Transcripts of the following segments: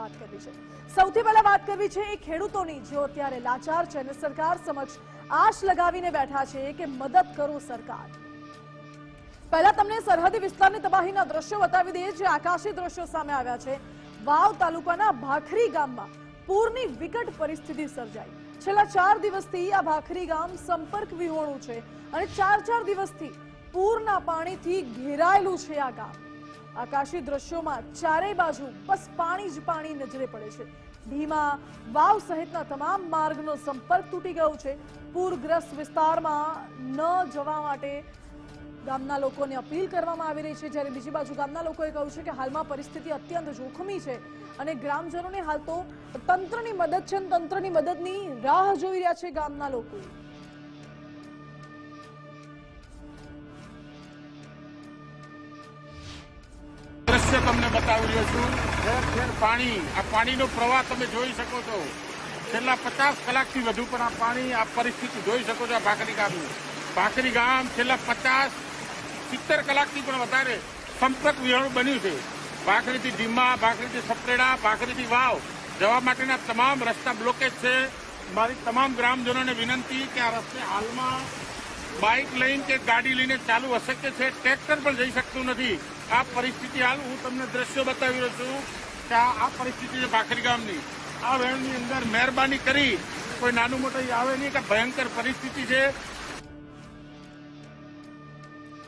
વાત કરવી છે. સૌથી પહેલા વાત કરવી છે એ ખેડૂતોની. જેઓ અત્યારે લાચાર છે અને સરકાર સમક્ષ આશ લગાવીને બેઠા છે કે મદદ કરો સરકાર. પહેલા તમને સરહદી વિસ્તારની તબાહીના દ્રશ્યો બતાવી દઈએ જે આકાશી દ્રશ્યો સામે આવ્યા છે. વાવ તાલુકાના ભાખરી ગામમાં પૂરની વિકટ પરિસ્થિતિ સર્જાઈ. છેલ્લા ચાર દિવસથી આ ભાખરી ગામ સંપર્ક વિહોણું છે અને ચાર ચાર દિવસથી પૂરના પાણીથી ઘેરાયેલું છે આ ગામ. આકાશી દ્રશ્યોમાં ચારેય બાજુ બસ પાણી જ પાણી નજરે પડે છે. ભીમા વાવ સહિતના તમામ માર્ગનો સંપર્ક તૂટી ગયો છે. પૂરગ્રસ્ત વિસ્તારમાં ન જવા માટે ગામના લોકોને અપીલ કરવામાં આવી રહી છે. જ્યારે બીજી બાજુ ગામના લોકોએ કહ્યું છે કે હાલમાં પરિસ્થિતિ અત્યંત જોખમી છે અને ગ્રામજનોને હાલ તો તંત્રની મદદ છે તંત્રની મદદની રાહ જોઈ રહ્યા છે ગામના લોકો. પાણી, આ પાણીનો પ્રવાહ તમે જોઈ શકો છો. છેલ્લા પચાસ કલાકથી વધુ પણ આ પાણી આ પરિસ્થિતિ જોઈ શકો છો આ ભાખરી ગામની. ભાખરી ગામ છેલ્લા પચાસ, સિત્તેર કલાકથી પણ વધારે સંપર્ક વિહોણું બન્યું છે. ભાખરીથી ધીમા, ભાખરીથી સપરેડા, ભાખરીથી વાવ જવા માટેના તમામ રસ્તા બ્લોકેજ છે. મારી તમામ ગ્રામજનોને વિનંતી કે આ રસ્તે હાલમાં બાઇક લઈને કે ગાડી લઈને ચાલુ અશક્ય છે. ટ્રેક્ટર પણ જઈ શકતું નથી. આ પરિસ્થિતિ હાલ હું તમને દ્રશ્યો બતાવી રહ્યો છું. કે આ પરિસ્થિતિ છે ભાખરી ગામની. આ વેણની અંદર મહેરબાની કરી કોઈ નાનું મોટું આવે નહીં કે ભયંકર પરિસ્થિતિ છે.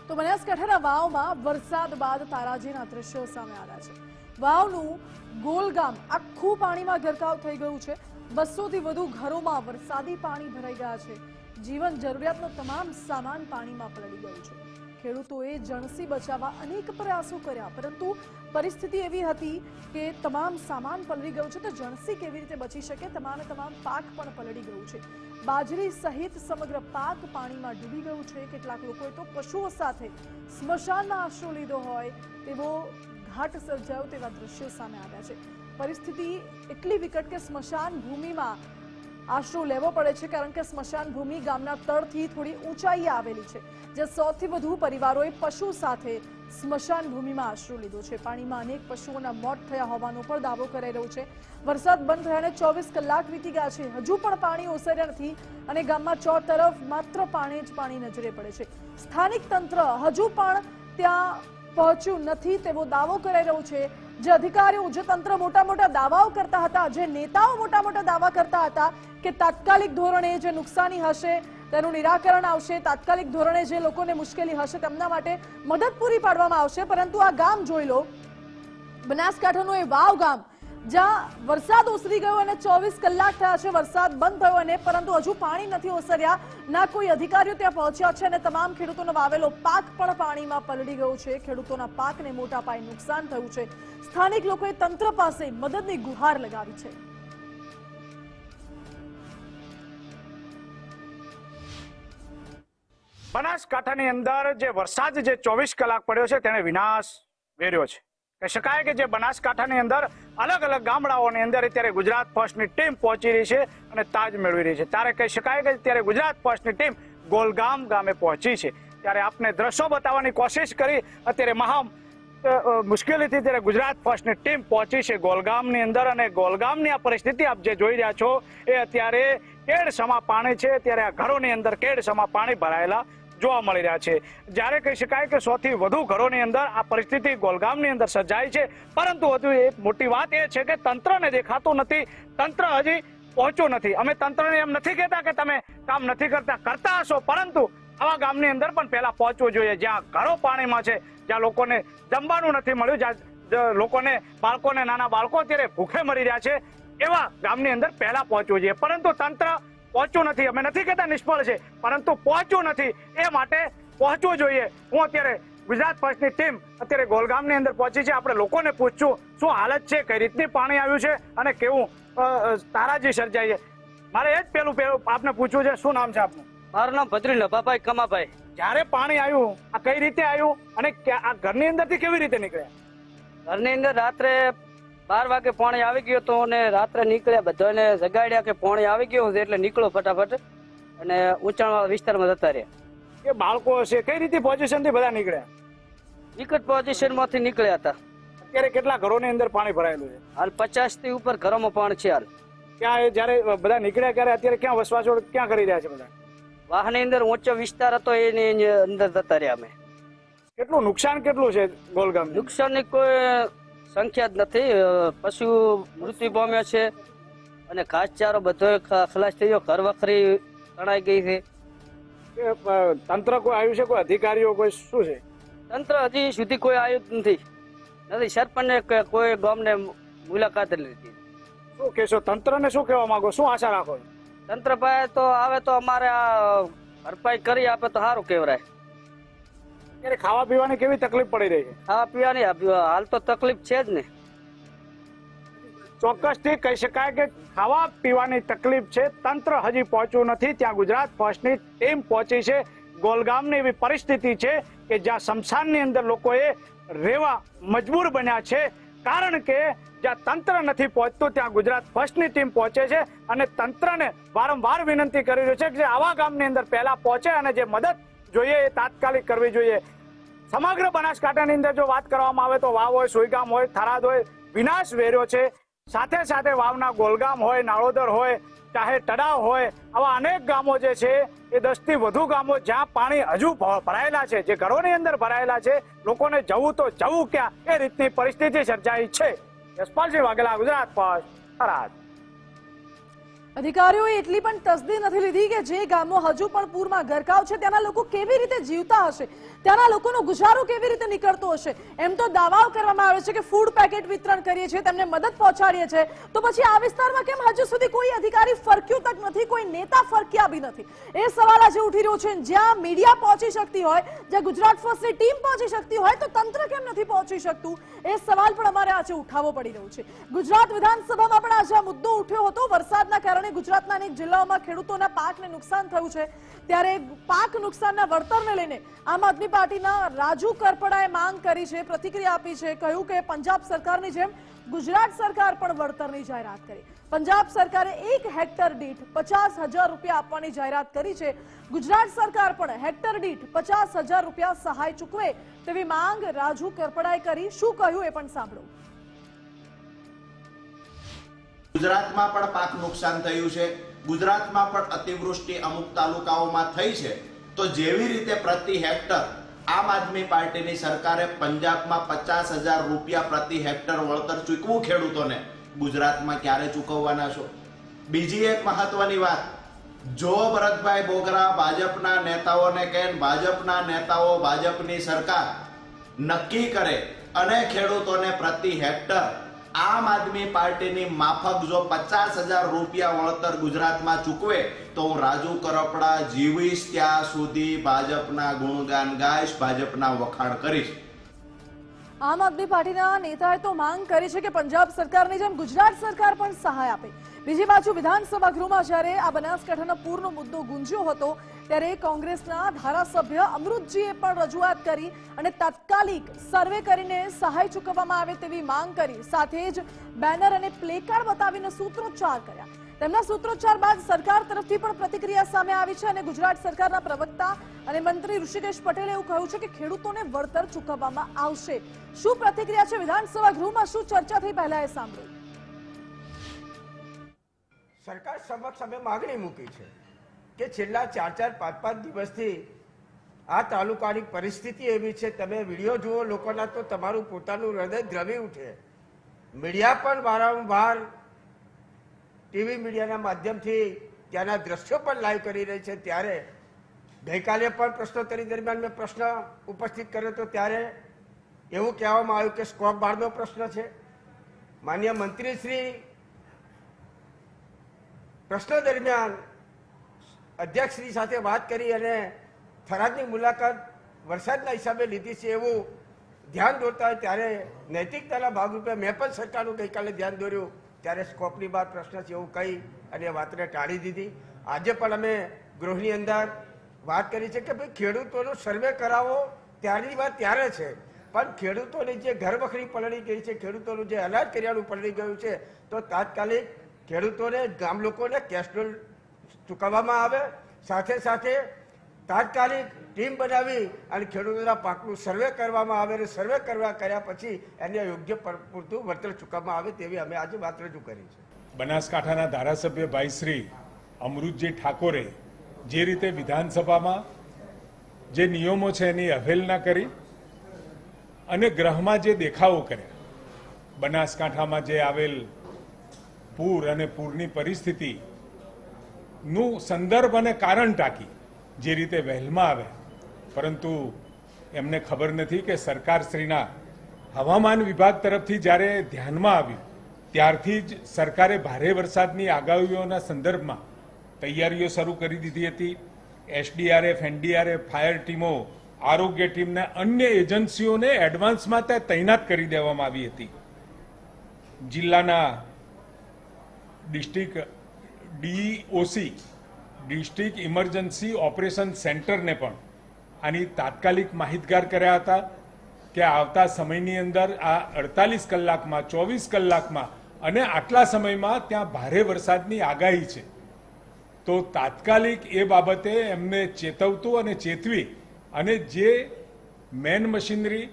તો બનાસકાંઠાના વાવમાં વરસાદ બાદ તારાજીના દ્રશ્યો સામે આવ્યા છે. વાવનું ગોલગામ આખું પાણીમાં ગરકાવ થઈ ગયું છે. બસોથી વધુ ઘરોમાં વરસાદી પાણી ભરાઈ ગયા છે. જીવન જરૂરિયાતનો તમામ સામાન પાણીમાં પલળી ગયું છે. ખેડૂતોએ જણસી બચાવવા અનેક પ્રયાસો કર્યા. પરંતુ પરિસ્થિતિ એવી હતી કે તમામ સામાન પલળી ગયું છે તો જણસી કેવી રીતે બચી શકે? તમામે તમામ પાક પણ પલળી ગયું છે. બાજરી સહિત સમગ્ર પાક પાણીમાં ડૂબી ગયું છે. કેટલાક લોકોએ તો પશુઓ સાથે સ્મશાનમાં આશરો લીધો હોય તેવો ઘાટ સર્જાયો તેવા દ્રશ્યો સામે આવ્યા છે. પરિસ્થિતિ એટલી વિકટ કે સ્મશાન ભૂમિમાં આશરો લેવો પડે છે કારણ કે સ્મશાન ભૂમિ ગામના તળથી થોડી ઊંચાઈએ આવેલી છે, જે સૌથી વધુ પરિવારોએ પશુ સાથે સ્મશાન ભૂમિમાં આશરો લીધો છે. પાણીમાં અનેક પશુઓના મોત થયા હોવાનો પણ દાવો કરાઈ રહ્યો છે. વરસાદ બંધ થયાને ચોવીસ કલાક વીતી ગયા છે. હજુ પણ પાણી ઓસર્યા નથી અને ગામમાં ચો તરફ માત્ર પાણી જ પાણી નજરે પડે છે. સ્થાનિક તંત્ર હજુ પણ ત્યાં પહોંચ્યું નથી તેવો દાવો કરાઈ રહ્યો છે. જે અધિકારીઓ જે તંત્ર મોટા મોટા દાવાઓ કરતા હતા, જે નેતાઓ મોટા મોટા દાવા કરતા હતા કે તાત્કાલિક ધોરણે જે નુકસાની હશે તેનું નિરાકરણ આવશે, તાત્કાલિક ધોરણે જે લોકોને મુશ્કેલી હશે તેમના માટે મદદ પૂરી પાડવામાં આવશે. પરંતુ આ ગામ જોઈ લો, બનાસકાંઠાનું એ વાવ ગામ જ્યાં વરસાદ ઓસરી ગયો અને ચોવીસ કલાક થયા છે, વરસાદ બંધ થયો અને પરંતુ હજુ પાણી નથી ઓસર્યા. ના કોઈ અધિકારીઓ ત્યાં પહોંચ્યા છે અને તમામ ખેડૂતોનો વાવેલો પાક પણ પાણીમાં પલળી ગયો છે. ખેડૂતોના પાકને મોટા પાયે નુકસાન થયું છે. સ્થાનિક લોકોએ તંત્ર પાસે મદદની ગુહાર લગાવી છે. બનાસકાંઠાની અંદર જે વરસાદ જે ચોવીસ કલાક પડ્યો છે તેને વિનાશ વેર્યો છે. કહી શકાય કે જે બનાસકાંઠાની અંદર અલગ અલગ ગામડાઓની અંદર અત્યારે ગુજરાત ફર્સ્ટની ટીમ પહોંચી રહી છે અને તાજ મેળવી રહી છે. ત્યારે કહી શકાય કે અત્યારે ગુજરાત ફર્સ્ટની ટીમ ગોલગામ ગામે પહોંચી છે. ત્યારે આપને દ્રશ્યો બતાવવાની કોશિશ કરી. અત્યારે મહા મુશ્કેલીથી ત્યારે ગુજરાત ફર્સ્ટની ટીમ પહોંચી છે ગોલગામની અંદર અને ગોલગામની આ પરિસ્થિતિ આપ જે જોઈ રહ્યા છો, એ અત્યારે કેડસમા પાણી છે. ત્યારે આ ઘરોની અંદર કેડસમા પાણી ભરાયેલા જોવા મળી રહ્યા છે. જ્યારે કહી શકાય કે સૌથી વધુ ઘરોની અંદર આ પરિસ્થિતિ ગોલગામની અંદર સર્જાઈ છે. પરંતુ હજુ એક મોટી વાત એ છે કે તંત્રને દેખાતું નથી. તંત્ર હજી પહોંચ્યું નથી. અમે તંત્રને એમ નથી કહેતા કે તમે કામ નથી કરતા કરતા હશો. પરંતુ આવા ગામની અંદર પણ પહેલા પહોંચવું જોઈએ. જ્યાં ઘરો પાણીમાં છે, જ્યાં લોકોને જમવાનું નથી મળ્યું, જ્યાં લોકોને, બાળકોને, નાના બાળકો અત્યારે ભૂખે મરી રહ્યા છે. એવા ગામની અંદર પહેલા પહોંચવું જોઈએ. પરંતુ તંત્ર પહોંચ્યું નથી. અમે નથી કહેતા નિષ્ફળ છે પરંતુ પહોંચ્યું નથી. એ માટે પહોંચવું જોઈએ. હું અત્યારે ગુજરાત ફર્સ્ટની ટીમ અત્યારે ગોલગામની અંદર પહોંચી છે. આપણે લોકોને પૂછશું શું હાલત છે કઈ રીતની પાણી આવ્યું છે અને કેવું તારાજી સર્જાઈ છે. મારે એ જ પેલું પેલું આપને પૂછવું છે શું નામ છે આપનું? મારું નામ ભદ્રી નભાભાઈ કમાભાઈ. જ્યારે પાણી આવ્યું આ કઈ રીતે આવ્યું અને આ ઘરની અંદરથી કેવી રીતે નીકળ્યા? ઘરની અંદર રાત્રે બાર વાગે પાણી આવી ગયું હતું અને રાત્રે નીકળ્યા બધાને જગાડ્યા કે પાણી આવી ગયું છે એટલે નીકળો ફટાફટ અને ઊંચાણ વિસ્તારમાં જતા રહ્યા. કે બાળકો હશે કઈ રીતે પોઝિશનથી બધા નીકળ્યા? વિકટ પોઝિશનમાંથી નીકળ્યા હતા. અત્યારે કેટલા ઘરોની અંદર પાણી ભરાયેલું છે? હાલ પચાસથી ઉપર ઘરોમાં પાણી છે હાલ. ક્યાં જયારે બધા નીકળ્યા ત્યારે અત્યારે ક્યાં વસવાસો ક્યાં કરી રહ્યા છે બધા? વાહની અંદર ઊંચો વિસ્તાર હતો એની અંદર જતા રહ્યા અમે. કેટલું નુકસાન કેટલું છે ગોલગામ નુકસાનની કોઈ સંખ્યા જ નથી પશુ મૃત્યુ પામ્યા છે અને ઘાસચારો બધો ખલાસ થઈ ગયો ઘર વખરી તણાઈ ગઈ છે. તંત્ર કોઈ આવ્યું છે? કોઈ અધિકારીઓ કોઈ શું છે? તંત્ર હજી સુધી કોઈ આવ્યું નથી. નથી સરપંચને કોઈ ગામને મુલાકાત લીધી. શું કહેશો? તંત્રને શું કહેવા માંગો? શું આશા રાખો તંત્ર પાસે તો આવે તો અમારે આ ભરપાઈ કરી આપે તો સારું કહેવાય. અત્યારે ખાવા પીવાની કેવી તકલીફ પડી રહી છે? ખાવા પીવાની હાલ તો તકલીફ છે જ ને. ચોક્કસથી કહી શકાય કે ખાવા પીવાની તકલીફ છે તંત્ર હજી પહોંચ્યું નથી. ત્યાં ગુજરાત ફર્સ્ટની ટીમ પહોંચી છે. ગોલગામની એવી પરિસ્થિતિ છે કે જ્યાં શમશાનની અંદર લોકોએ રહેવા મજબૂર બન્યા છે. કારણ કે જ્યાં તંત્ર નથી પહોંચતું ત્યાં ગુજરાત ફર્સ્ટની ટીમ પહોંચે છે અને તંત્રને વારંવાર વિનંતી કરી રહ્યું છે કે જે આવા ગામની અંદર પહેલા પહોંચે અને જે મદદ જોઈએ, એ તાત્કાલિક કરવી જોઈએ. સમગ્ર બનાસકાંઠાની અંદર જો વાત કરવામાં આવે તો વાવ હોય સુઈગામ હોય, થરાદ હોય, વિનાશ વેર્યો છે. સાથે સાથે વાવના ગોલગામ હોય, નાળોદર હોય, ચાહે તળાવ હોય, આવા અનેક ગામો જે છે, એ દસથી વધુ ગામો જ્યાં પાણી હજુ ભરાયેલા છે, જે ઘરોની અંદર ભરાયેલા છે, લોકોને જવું તો જવું ક્યાં? એ રીતની પરિસ્થિતિ સર્જાઈ છે. યશપાલસિંહ વાઘેલા, ગુજરાત પર થરાદ. અધિકારીઓએ એટલી પણ તસદી નથી લીધી કે જે ગામો હજુ પણ પૂરમાં ગરકાવ છે, ત્યાંના લોકો કેવી રીતે જીવતા હશે? ત્યાંના લોકોનો ગુજારો કેવી રીતે નીકળતો હશે? એમ તો દાવાઓ કરવામાં આવે છે કે ફૂડ પેકેટ વિતરણ કરીએ છીએ, તેમને મદદ પહોંચાડીએ છીએ. તો પછી આ વિસ્તારમાં કેમ હજુ સુધી કોઈ અધિકારી ફરક્યું તક નથી, કોઈ નેતા ફરક્યા બી નથી? એ સવાલ આજે ઉઠી રહ્યો છે. જ્યાં મીડિયા પહોંચી શકતી હોય, જ્યાં ગુજરાત ફર્સ્ટની ટીમ પહોંચી શકતી હોય, તો તંત્ર કેમ નથી પહોંચી શકતું? એ સવાલ પણ અમારે આજે ઉઠાવવો પડી રહ્યો છે. ગુજરાત વિધાનસભામાં પણ આજે આ મુદ્દો ઉઠ્યો હતો. વરસાદના કારણે ગુજરાતના અનેક જિલ્લાઓમાં ખેડૂતોના પાકને નુકસાન થયું છે. ત્યારે પાક નુકસાનના વળતરને લઈને આમ આદમી પાર્ટીના રાજુ કરપડાએ માંગ કરી છે, પ્રતિક્રિયા આપી છે, કહ્યું કે પંજાબ સરકારની જેમ ગુજરાત સરકાર પણ વળતરની જાહેરાત કરી. પંજાબ સરકારે એક હેક્ટર દીઠ પચાસ રૂપિયા આપવાની જાહેરાત કરી છે. ગુજરાત સરકાર પણ હેક્ટર દીઠ પચાસ રૂપિયા સહાય ચૂકવે તેવી માંગ રાજુ કરપડાએ કરી. શું કહ્યું એ પણ સાંભળો. ગુજરાતમાં પણ પાક નુકસાન થયું છે. ગુજરાતમાં પણ અતિવૃષ્ટિ અમુક તાલુકાઓમાં થઈ છે. તો જેવી રીતે પ્રતિ હેક્ટર આમ આદમી પાર્ટીની સરકારે પંજાબમાં પચાસ હજાર રૂપિયા પ્રતિ હેક્ટર વળતર ચૂકવું ખેડૂતોને. ગુજરાતમાં ક્યારે ચૂકવવાના છો? બીજી એક મહત્વની વાત. જો ભરતભાઈ બોગરા ભાજપના નેતાઓને કહે ભાજપના નેતાઓ ભાજપની સરકાર નક્કી કરે અને ખેડૂતોને પ્રતિ હેક્ટર આમ આદમી પાર્ટીની માફક જો પચાસ હજાર રૂપિયા વળતર ગુજરાતમાં ચૂકવે, તો હું રાજુ કરપડા જીવીશ ત્યાં સુધી ભાજપના ગુણગાન ગાઈશ, ભાજપના વખાણ કરીશ. આમ આદમી પાર્ટીના નેતાએ તો માંગ કરી છે કે પંજાબ સરકારની જેમ ગુજરાત સરકાર પણ સહાય આપે. બીજી બાજુ વિધાનસભા ગૃહમાં જ્યારે આ બનાસકાંઠાના પૂરનો મુદ્દો ગુંજ્યો હતો ત્યારે કોંગ્રેસના ધારાસભ્ય અમૃતજીએ પણ રજૂઆત કરી અને તાત્કાલિક સર્વે કરીને સહાય ચૂકવવામાં આવે તેવી માંગ કરી. સાથે જ બેનર અને પ્લેકાર્ડ બતાવીને સૂત્રોચ્ચાર કર્યા. તેમના સૂત્રોચ્ચાર બાદ સરકાર તરફથી પણ પ્રતિક્રિયા સામે આવી છે અને ગુજરાત સરકારના પ્રવક્તા અને મંત્રી ઋષિકેશ પટેલે એવું કહ્યું છે કે ખેડૂતોને વળતર ચૂકવવામાં આવશે. શું પ્રતિક્રિયા છે? વિધાનસભા ગૃહમાં શું ચર્ચા થઈ પહેલા એ સાંભળ્યું સરકાર સમક્ષ અમે માગણી મૂકી છે. કે છેલ્લા ચાર ચાર, પાંચ પાંચ દિવસથી આ તાલુકાની પરિસ્થિતિ એવી છે, તમે વીડિયો જુઓ લોકોના તો તમારું પોતાનું હૃદય દ્રવી ઉઠે. મીડિયા પણ વારંવાર ટીવી મીડિયાના માધ્યમથી ત્યાંના દ્રશ્યો પણ લાઈવ કરી રહી છે. ત્યારે ગઈકાલે પણ પ્રશ્નોત્તરી દરમિયાન મેં પ્રશ્ન ઉપસ્થિત કર્યો હતો ત્યારે એવું કહેવામાં આવ્યું કે સ્કોપ બારનો પ્રશ્ન છે. માન્ય મંત્રી શ્રી પ્રશ્ન દરમિયાન અધ્યક્ષશ્રી સાથે વાત કરી અને થરાદની મુલાકાત વરસાદના હિસાબે લીધી છે એવું ધ્યાન દોરતા હોય ત્યારે નૈતિકતાના ભાગરૂપે મેં પણ સરકારનું ગઈકાલે ધ્યાન દોર્યું. ત્યારે સ્કોપની બાદ પ્રશ્ન છે એવું કહી અને વાતને ટાળી દીધી. આજે પણ અમે ગૃહની અંદર વાત કરી છે કે ભાઈ ખેડૂતોનો સર્વે કરાવો ત્યારની વાત ત્યારે છે. પણ ખેડૂતોની જે ઘરવખરી પલળી ગઈ છે, ખેડૂતોનું જે અનાજ કરિયાણું પલળી ગયું છે, તો તાત્કાલિક ખેડૂતોને, ગામ લોકોને કેશ ચૂકવવામાં આવે. સાથે સાથે તાત્કાલિક ટીમ બનાવી અને ખેડૂતોના પાકનું સર્વે કરવામાં આવે અને સર્વે કરવા કર્યા પછી એને યોગ્ય પર- પૂરતું વળતર ચૂકવવામાં આવે તેવી અમે આજે વાત રજૂ કરી છે. બનાસકાંઠાના ધારાસભ્ય ભાઈ શ્રી અમૃતજી ઠાકોરે જે રીતે વિધાનસભામાં જે નિયમો છે એની અવહેલના કરી અને ગ્રહમાં જે દેખાવો કર્યા, બનાસકાંઠામાં જે આવેલ પૂર અને પૂરની પરિસ્થિતિ નું સંદર્ભ અને કારણ ટાંકી જે રીતે વહેલમાં આવે. પરંતુ એમને ખબર નથી કે સરકારશ્રીના હવામાન વિભાગ તરફથી જ્યારે ધ્યાનમાં આવ્યું, ત્યારથી જ સરકારે ભારે વરસાદની આગાહીઓના સંદર્ભમાં તૈયારીઓ શરૂ કરી દીધી હતી. એસડીઆરએફ, એનડીઆરએફ, ફાયર ટીમો, આરોગ્ય ટીમને અન્ય એજન્સીઓને એડવાન્સમાં ત્યાં તૈનાત કરી દેવામાં આવી હતી. જિલ્લાના district DOC, district emergency operation સેન્ટરને પણ આની તાત્કાલિક માહિતગાર કર્યા હતા કે આવતા સમયની અંદર આ અડતાલીસ કલાકમાં, ચોવીસ કલાકમાં અને આટલા સમયમાં ત્યાં ભારે વરસાદની આગાહી છે. તો તાત્કાલિક એ બાબતે એમને ચેતવતું અને ચેતવી અને જે મેન મશીનરી,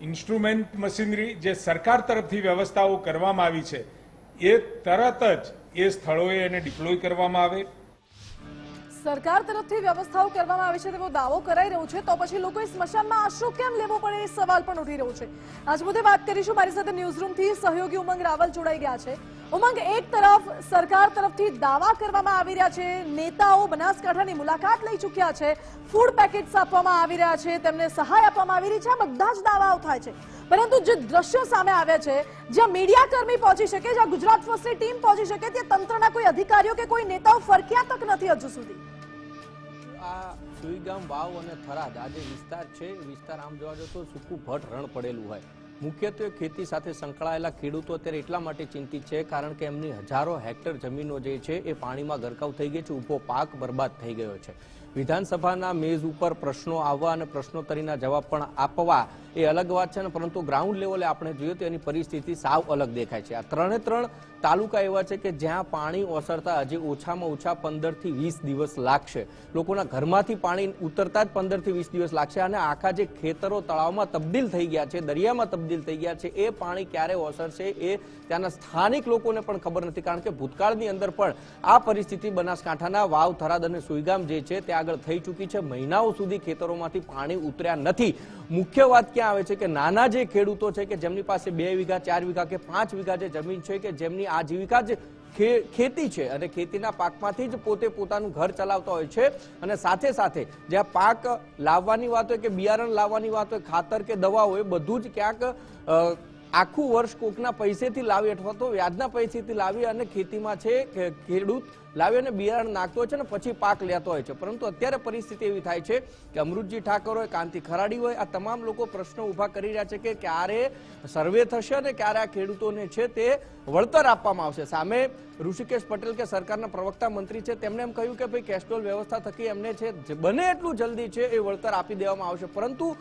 ઇન્સ્ટ્રુમેન્ટ મશીનરી જે સરકાર તરફથી વ્યવસ્થાઓ કરવામાં આવી છે, એ તરત જ એ સ્થળોએ એને ડિપ્લોય કરવામાં આવે. સરકાર તરફથી વ્યવસ્થાઓ કરવામાં આવી છે, તેવો દાવો કરાઈ રહ્યો છે, તો પછી લોકોએ સ્મશાનમાં આશરો કેમ લેવો પડે એ સવાલ પણ ઉઠી રહ્યો છે. આજ મુદ્દે વાત કરીશું. મારી સાથે ન્યૂઝરૂમથી સહયોગી ઉમંગ રાવલ જોડાઈ ગયા છે. ઉમંગ એક તરફ સરકાર તરફથી દાવા કરવામાં આવી રહ્યા છે. નેતાઓ બનાસકાંઠાની મુલાકાત લઈ ચૂક્યા છે. ફૂડ પેકેટ્સ આપવામાં આવી રહ્યા છે. તેમને સહાય આપવામાં આવી રહી છે. બધા જ દાવાઓ થાય છે. પરંતુ જે દ્રશ્યો સામે આવ્યા છે, જ્યાં મીડિયા કર્મી પહોંચી શકે, જ્યાં ગુજરાત ફર્સ્ટની ટીમ પહોંચી શકે, ત્યાં તંત્રના કોઈ અધિકારીઓ કે કોઈ નેતાઓ ફરક્યા તક નથી હજુ સુધી. આ સુઈગામ વાવ અને થરાદ, આ જે વિસ્તાર છે, વિસ્તાર આમ જોવા જતો સૂકું ભટ રણ પડેલું હોય. મુખ્યત્વે ખેતી સાથે સંકળાયેલા ખેડૂતો અત્યારે એટલા માટે ચિંતિત છે કારણ કે એમની હજારો હેક્ટર જમીનો જે છે એ પાણીમાં ગરકાવ થઈ ગઈ છે, ઊભો પાક બરબાદ થઈ ગયો છે. વિધાનસભાના મેઝ ઉપર પ્રશ્નો આવવા અને પ્રશ્નોત્તરીના જવાબ પણ આપવા એ અલગ વાત છે ને, પરંતુ ગ્રાઉન્ડ લેવલે આપણે જોઈએ તો એની પરિસ્થિતિ સાવ અલગ દેખાય છે. આ ત્રણે ત્રણ તાલુકા એવા છે કે જ્યાં પાણી ઓસરતા હજી ઓછામાં ઓછા પંદરથી વીસ દિવસ લાગશે. લોકોના ઘરમાંથી પાણી ઉતરતા જ પંદરથી વીસ દિવસ લાગશે અને આખા જે ખેતરો તળાવમાં તબદીલ થઈ ગયા છે, દરિયામાં તબદીલ થઈ ગયા છે, એ પાણી ક્યારે ઓસરશે એ ત્યાંના સ્થાનિક લોકોને પણ ખબર નથી. કારણ કે ભૂતકાળની અંદર પણ આ પરિસ્થિતિ બનાસકાંઠાના વાવ, થરાદ અને સુઈગામ જે છે, ત્યાં આગળ થઈ ચૂકી છે. મહિનાઓ સુધી ખેતરોમાંથી પાણી ઉતર્યા નથી. મુખ્ય વાત ક્યાં આવે છે કે નાના જે ખેડૂતો છે કે જેમની પાસે બે વીઘા, ચાર વીઘા કે પાંચ વીઘા જે જમીન છે કે જેમની આજીવિકા જ ખેતી છે અને ખેતીના પાકમાંથી જ પોતે પોતાનું ઘર ચલાવતા હોય છે અને સાથે સાથે જ્યાં પાક લાવવાની વાત હોય કે બિયારણ લાવવાની વાત હોય, ખાતર કે દવા હોય, બધું જ ક્યાંક આખું વર્ષ કોકના પૈસેથી લાવી અથવા તો વ્યાજના પૈસેથી લાવી અને ખેતીમાં છે કે ખેડૂત લાવી અને બિયારણ નાખતો હોય છે અને પછી પાક લેતો હોય છે. પરંતુ અત્યારે પરિસ્થિતિ એવી થાય છે કે અમૃતજી ઠાકોર હોય, કાંતિ ખરાડી હોય, આ તમામ લોકો પ્રશ્નો ઊભા કરી રહ્યા છે કે ક્યારે સર્વે થશે અને ક્યારે આ ખેડૂતોને છે તે વળતર આપવામાં આવશે. સામે ઋષિકેશ પટેલ કે સરકારના પ્રવક્તા મંત્રી છે, તેમણે એમ કહ્યું કે ભાઈ કેસ્ટ્રોલ વ્યવસ્થા થકી એમને છે બને એટલું જલ્દી છે એ વળતર આપી દેવામાં આવશે. પરંતુ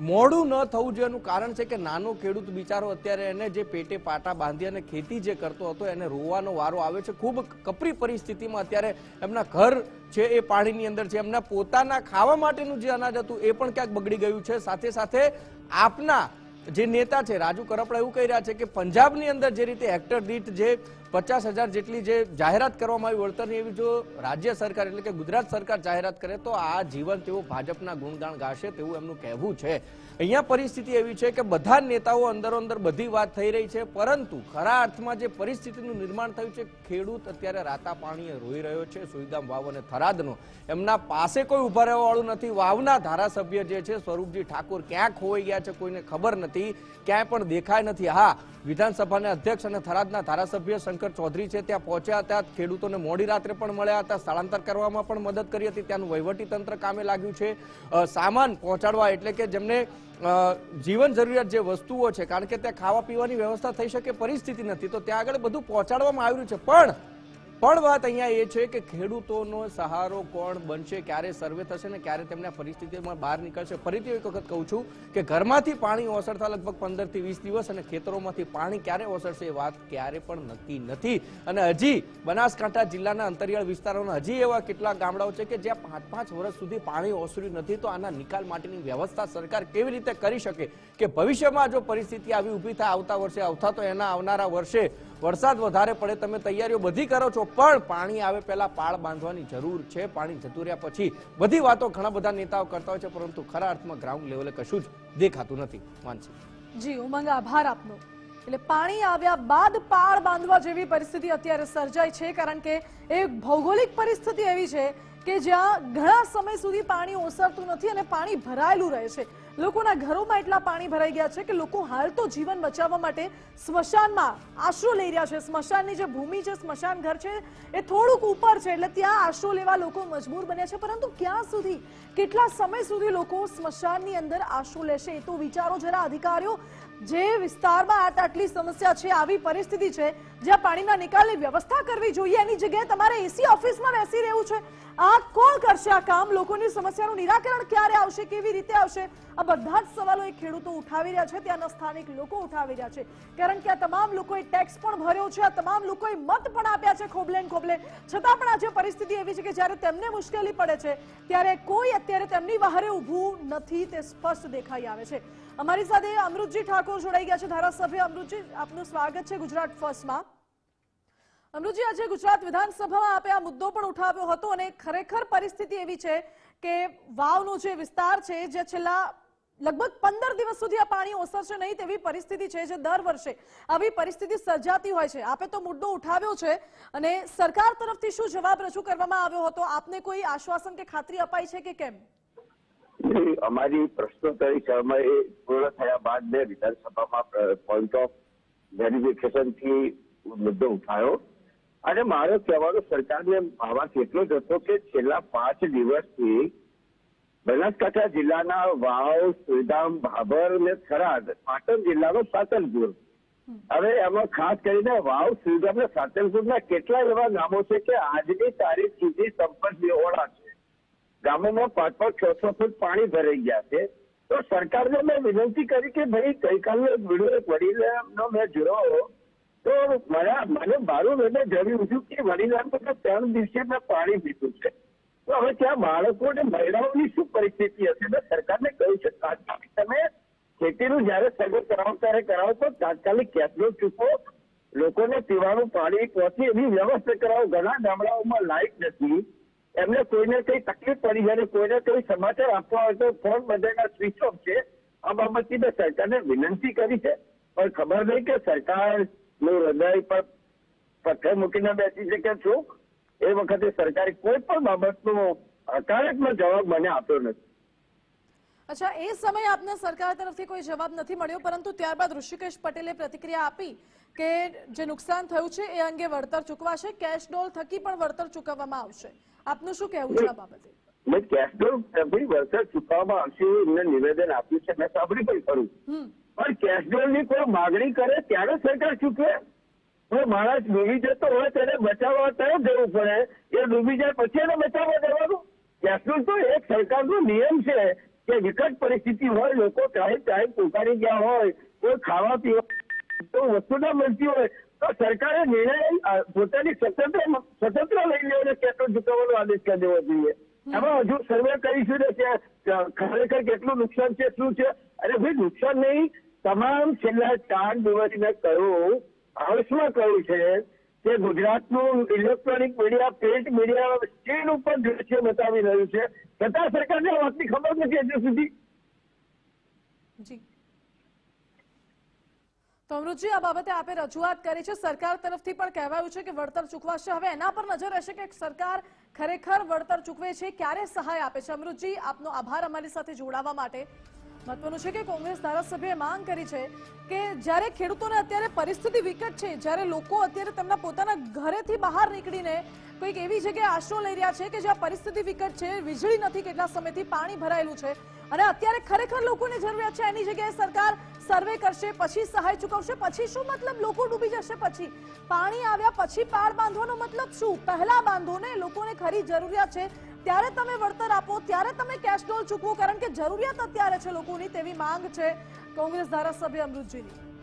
મોડું ન થવું જોઈએનું કારણ છે કે નાનો ખેડૂત બિચારો અત્યારે એને જે પેટે પાટા બાંધી અને ખેતી જે કરતો હતો, એને રોવાનો વારો આવે છે. ખૂબ કપરી પરિસ્થિતિમાં અત્યારે એમના ઘર છે એ પાણીની અંદર છે. એમના પોતાના ખાવા માટેનું જે અનાજ હતું એ પણ ક્યાંક બગડી ગયું છે. સાથે સાથે આપના જે નેતા છે, રાજુ કરપડા એવું કહી રહ્યા છે કે પંજાબની અંદર જે રીતે હેક્ટર દીઠ જે પચાસ હજાર જેટલી જે જાહેરાત કરવામાં આવી વળતરની એવી જો રાજ્ય સરકાર એટલે કે ગુજરાત સરકાર જાહેરાત કરે તો આ જીવન તેઓ ભાજપના ગુણગાન ગાશે તેવું એમનું કહેવું છે. અહીંયા પરિસ્થિતિ એવી છે કે બધા નેતાઓ અંદરો અંદર બધી વાત થઈ રહી છે, પરંતુ ખરા અર્થમાં જે પરિસ્થિતિનું નિર્માણ થયું છે, ખેડૂત અત્યારે રાતા પાણીએ રોઈ રહ્યો છે, સુઈગામ વાવ અને થરાદનો. એમના પાસે કોઈ ઊભા રહેવાવાળું નથી. વાવના ધારાસભ્ય જે છે, સ્વરૂપજી ઠાકોર ક્યાં ખોવાઈ ગયા છે, કોઈને ખબર નથી, ક્યાંય પણ દેખાય નથી. હા વિધાનસભાના અધ્યક્ષ અને થરાદના ધારાસભ્ય શંકર ચૌધરી છે, ત્યાં પહોંચ્યા હતા, ખેડૂતોને મોડી રાત્રે પણ મળ્યા હતા. સ્થળાંતર કરવામાં પણ મદદ કરી હતી. ત્યાંનું તંત્ર કામે લાગ્યું છે. સામાન પહોંચાડવા એટલે કે જેમને જીવન જરૂરિયાત જે વસ્તુઓ છે, કારણ કે ત્યાં ખાવા પીવાની વ્યવસ્થા થઈ શકે, પરિસ્થિતિ નથી. તો ત્યાં આગળ બધું પહોંચાડવામાં આવ્યું છે. પણ પણ વાત અહીંયા એ છે કે ખેડૂતોનો સહારો કોણ બનશે, ક્યારે સર્વે થશે ને ક્યારે તેમને પરિસ્થિતિમાં બહાર નીકળશે. ફરીથી એક વખત કહું છું કે ઘરમાંથી પાણી ઓસરતા લગભગ પંદરથી વીસ દિવસ અને ખેતરોમાંથી પાણી ક્યારે ઓસરશે એ વાત ક્યારે પણ નક્કી નથી. અને હજી બનાસકાંઠા જિલ્લાના અંતરિયાળ વિસ્તારોના હજી એવા કેટલાક ગામડાઓ છે કે જ્યાં પાંચ પાંચ વર્ષ સુધી પાણી ઓસર્યું નથી, તો આના નિકાલ માટેની વ્યવસ્થા સરકાર કેવી રીતે કરી શકે? કે ભવિષ્યમાં જો પરિસ્થિતિ આવી ઊભી થાય આવતા વર્ષે, આવતા તો એના આવનારા વર્ષે વરસાદ વધારે પડે તમે તૈયારીઓ બધી કરો છો, પણ પાણી આવે પહેલા પાળ બાંધવાની જરૂર છે. પાણી જતું રહ્યા પછી બધી વાતો ઘણા બધા નેતાઓ કરતા હોય છે, પરંતુ ખરા અર્થમાં ગ્રાઉન્ડ લેવલે કશું જ દેખાતું નથી. માનસી. જી ઉમંગ આભાર આપનો. એટલે પાણી આવ્યા બાદ પાળ બાંધવા જેવી પરિસ્થિતિ અત્યારે સર્જાઈ છે, કારણ કે એ ભૌગોલિક પરિસ્થિતિ એવી છે કે જ્યાં ઘણા સમય સુધી પાણી ઓસરતું નથી અને પાણી ભરાયેલું રહે છે. લોકોના ઘરોમાં એટલા પાણી ભરાઈ ગયા છે કે લોકો હાલ તો જીવન બચાવવા માટે સ્મશાનમાં આશરો લઈ રહ્યા છે. સ્મશાનની જે ભૂમિ છે, સ્મશાન ઘર છે, એ થોડુંક ઉપર છે એટલે ત્યાં આશરો લેવા લોકો મજબૂર બન્યા છે. પરંતુ ક્યાં સુધી, કેટલા સમય સુધી લોકો સ્મશાનની અંદર આશરો લેશે એ તો વિચારો જરા અધિકારીઓ જે વિસ્તારમાં આટલી સમસ્યા છે, આવી પરિસ્થિતિ છે, જ્યાં પાણીના નિકાલની વ્યવસ્થા કરવી જોઈએ, એની જગ્યાએ તમારે એસી ઓફિસમાં બેસી રહેવું છે. આ કોણ કરશે આ કામ? લોકોની સમસ્યાનું નિરાકરણ ક્યારે આવશે? કેવી રીતે આવશે? આ બધા જ સવાલો એ ખેડૂતો ઉઠાવી રહ્યા છે, ત્યાંના સ્થાનિક લોકો ઉઠાવી રહ્યા છે. કારણ કે આ તમામ લોકોએ ટેક્સ પણ ભર્યો છે, આ તમામ લોકોએ મત પણ આપ્યા છે ખોબલે ખોબલે. છતાં પણ આજે પરિસ્થિતિ એવી છે કે જ્યારે તેમને મુશ્કેલી પડે છે, ત્યારે કોઈ અત્યારે તેમની બહારે ઊભું નથી, તે સ્પષ્ટ દેખાઈ આવે છે. અમારી સાથે અમૃતજી ઠાકોર જોડાઈ ગયા છે, ધારાસભ્ય અમૃતજી, આપનું સ્વાગત છે ગુજરાત ફર્સ્ટમાં. અમૃતજી, આજે ગુજરાત વિધાનસભામાં આપે આ મુદ્દો પણ ઉઠાવ્યો હતો અને ખરેખર પરિસ્થિતિ એવી છે કે વાવનો જે વિસ્તાર છે, જે છેલ્લા લગભગ પંદર દિવસ સુધી આ પાણી ઓસરશે નહીં તેવી પરિસ્થિતિ છે જે દર વર્ષે આવી પરિસ્થિતિ સર્જાતી હોય છે. આપે તો મુદ્દો ઉઠાવ્યો છે અને સરકાર તરફથી શું જવાબ રજૂ કરવામાં આવ્યો હતો? આપને કોઈ આશ્વાસન કે ખાતરી અપાઈ છે કે કેમ? અમારી પ્રશ્નોત્તરી સમય પૂર્ણ થયા બાદ મેં વિધાનસભામાં પોઈન્ટ ઓફ વેરિફિકેશનથી મુદ્દો ઉઠાયો. અને મારો કહેવાનો, સરકારને આવાજ એટલો જ હતો કે છેલ્લા પાંચ દિવસથી બનાસકાંઠા જિલ્લાના વાવ સુઈગામ ભાભર ને થરાદ, પાટણ જિલ્લાનો સાતલપુર હવે એમાં ખાસ કરીને વાવ સુઈગામ ને સાતલપુરના કેટલા એવા ગામો છે કે આજની તારીખ સુધી સંપર્ક વિહોણા છે ગામોમાં પાંચ પાંચ છ છ ફૂટ પાણી ભરાઈ ગયા છે. તો સરકારને મેં વિનંતી કરી કે ભાઈ, ગઈકાલનો એક વીડિયો એક વડીલનો મેં જોયો. તો મારા મને મારું મેં જણાવ્યું હતું કે વડીલાન તો ત્રણ દિવસે મેં પાણી પીધું છે. તો હવે ત્યાં બાળકો અને મહિલાઓની શું પરિસ્થિતિ હશે? મેં સરકારને કહ્યું છે, તાત્કાલિક તમે ખેતીનું જયારે સગવડ કરાવો, ત્યારે કરાવો તો તાત્કાલિક કેટલો ચૂકો. લોકોને પીવાનું પાણી પહોંચે એની વ્યવસ્થા કરાવો. ઘણા ગામડાઓમાં લાઇટ નથી. એમને કોઈને કઈ તકલીફ પડી અને કોઈને કઈ સમાચાર આપવા હોય તો ફોન બધાના સ્વિચ ઓફ છે. આ બાબતથી મેં સરકારને વિનંતી કરી છે. પણ ખબર નહીં કે સરકારનું હૃદય પર પથ્થર મૂકીને બેસી છે કે શું? એ વખતે સરકારે કોઈ પણ બાબતનો હકારાત્મક જવાબ મને આપ્યો નથી. અચ્છા, એ સમયે આપને સરકાર તરફથી કોઈ જવાબ નથી મળ્યો, પરંતુ ત્યારબાદ ઋષિકેશ પટેલે પ્રતિક્રિયા આપી કે જે નુકસાન થયું છે, એ અંગે વળતર ચૂકવાશે. કેશ ડોલ થકી પણ વળતર ચૂકવવામાં આવશે. આપનું શું કહેવું છે આ બાબતે? મેં કેશડોલ ભાઈ વળતર ચૂકવવામાં આવશે એમને નિવેદન આપ્યું છે. મેં સાંભળી પણ ખરું. પણ કેશડોલની કોઈ માગણી કરે ત્યારે સરકાર ચૂકવે તો માણસ ડૂબી જતો હોય તેને બચાવવા તરફ જવું પડે? એ ડૂબી જાય પછી એને બચાવવા જવાનું? કેશડોલ તો એક સરકારનો નિયમ છે કે વિકટ પરિસ્થિતિ હોય લોકો ચાહે ચાહે પોકારી ગયા હોય કોઈ ખાવા પીવા તો વસ્તુ ના મળતી હોય સરકારે નિર્ણય પોતાની સ્વતંત્ર સ્વતંત્ર લઈ લેવાનો કેટલો ચૂકવવાનો આદેશ કરી દેવો જોઈએ. એમાં હજુ સર્વે કરીશું ને કે ખરેખર કેટલું નુકસાન છે શું છે? અને ભાઈ નુકસાન નહીં. તમામ છેલ્લા ચાર દિવસ મેં કહ્યું હાઉસમાં કહ્યું છે કે ગુજરાતનું electronic media print media screen ઉપર દ્રશ્ય બતાવી રહ્યું છે. છતાં સરકારને વાતની ખબર નથી હજુ સુધી. જી. તો અમૃતજી, આ બાબતે આપે રજૂઆત કરી છે. સરકાર તરફથી પણ કહેવાયું છે કે વળતર ચૂકવાશે. હવે એના પર નજર રહેશે કે સરકાર ખરેખર વળતર ચૂકવે છે, ક્યારે સહાય આપે છે? અમૃતજી, આપનો આભાર અમારી સાથે જોડાવા માટે. મહત્વનું છે કે કોંગ્રેસ ધારાસભ્યએ માંગ કરી છે કે જ્યારે ખેડૂતોને અત્યારે પરિસ્થિતિ વિકટ છે, જ્યારે લોકો અત્યારે તેમના પોતાના ઘરેથી બહાર નીકળીને કોઈક એવી જગ્યાએ આશરો લઈ રહ્યા છે કે જ્યાં પરિસ્થિતિ વિકટ છે, વીજળી નથી, કેટલા સમયથી પાણી ભરાયેલું છે. અને અત્યારે ખરેખર લોકોની જરૂરિયાત છે, એની જગ્યાએ સરકાર સર્વે કરશે, પછી સહાય ચૂકવશે, પછી શું મતલબ? લોકો ડૂબી જશે પછી. પાણી આવ્યા પછી પાળ બાંધવાનો મતલબ શું? પહેલા બાંધો ને લોકોને ખરી જરૂરિયાત છે. ત્યારે તમે વળતર આપો, ત્યારે તમે કેશ ડોલ ચૂકવો, કારણ કે જરૂરિયાત અત્યારે છે લોકોની તેવી માંગ છે કોંગ્રેસ ધારાસભ્ય અમૃતજીની.